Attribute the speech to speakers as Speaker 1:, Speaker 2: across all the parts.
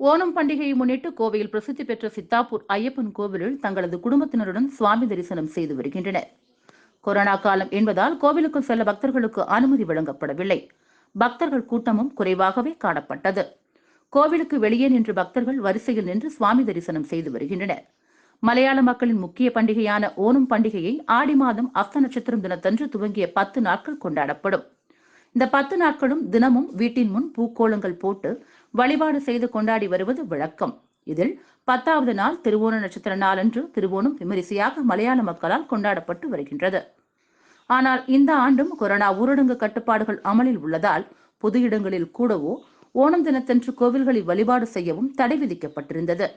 Speaker 1: ஓணம் பண்டிகையை முன்னிட்டு கோவையில் பிரசித்தி பெற்ற சித்தாப்பூர் ஐயப்பன் கோவிலில் தங்களது குடும்பத்தினருடன் சுவாமி தரிசனம் செய்து வருகின்றனர். கொரோனா காலம் என்பதால் கோவிலுக்கு செல்ல பக்தர்களுக்கு அனுமதி வழங்கப்படவில்லை. பக்தர்கள் கூட்டமும் குறைவாகவே காணப்பட்டது. கோவிலுக்கு வெளியே நின்று பக்தர்கள் வரிசையில் நின்று சுவாமி தரிசனம் செய்து வருகின்றனர். மலையாள மக்களின் முக்கிய பண்டிகையான ஓணம் பண்டிகையை ஆடி மாதம் அஸ்த நட்சத்திரம் தினத்தன்று துவங்கிய பத்து நாட்கள் கொண்டாடப்படும். இந்த பத்து நாட்களும் தினமும் வீட்டின் முன் பூக்கோளங்கள் போட்டு வழிபாடு செய்து கொண்டாடி வருவது வழக்கம். இதில் பத்தாவது நாள் திருவோண நட்சத்திர நாளன்று திருவோணம் விமரிசையாக மலையாள மக்களால் கொண்டாடப்பட்டு வருகின்றது. ஆனால் இந்த ஆண்டும் கொரோனா ஊரடங்கு கட்டுப்பாடுகள் அமலில் உள்ளதால் பொது இடங்களில் கூடவோ ஓணம் தினத்தன்று கோவில்களில் வழிபாடு செய்யவும் தடை விதிக்கப்பட்டிருந்தது.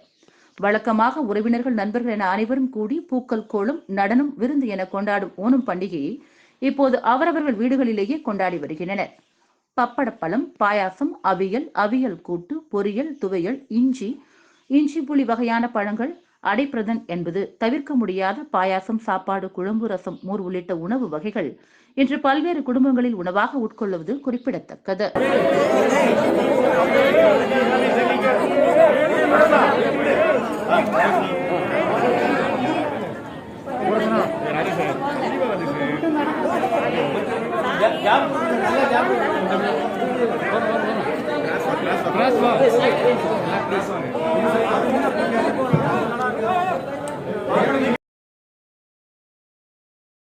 Speaker 1: வழக்கமாக உறவினர்கள் நண்பர்கள் என அனைவரும் கூடி பூக்கள் கோலம் நடனம் விருந்து என கொண்டாடும் ஓணம் பண்டிகையை இப்போது அவரவர்கள் வீடுகளிலேயே கொண்டாடி வருகின்றனர். பப்படப்பழம் பாயாசம் அவியல் அவியல் கூட்டு பொரியல் துவையல் இஞ்சி இஞ்சி புளி வகையான பழங்கள் அடைப்பிரதன் என்பது தவிர்க்க முடியாத பாயாசம் சாப்பாடு குழம்பு ரசம் மோர் உள்ளிட்ட உணவு வகைகள் இன்று பல்வேறு குடும்பங்களில் உணவாக உட்கொள்வது குறிப்பிடத்தக்கது.
Speaker 2: Gracias.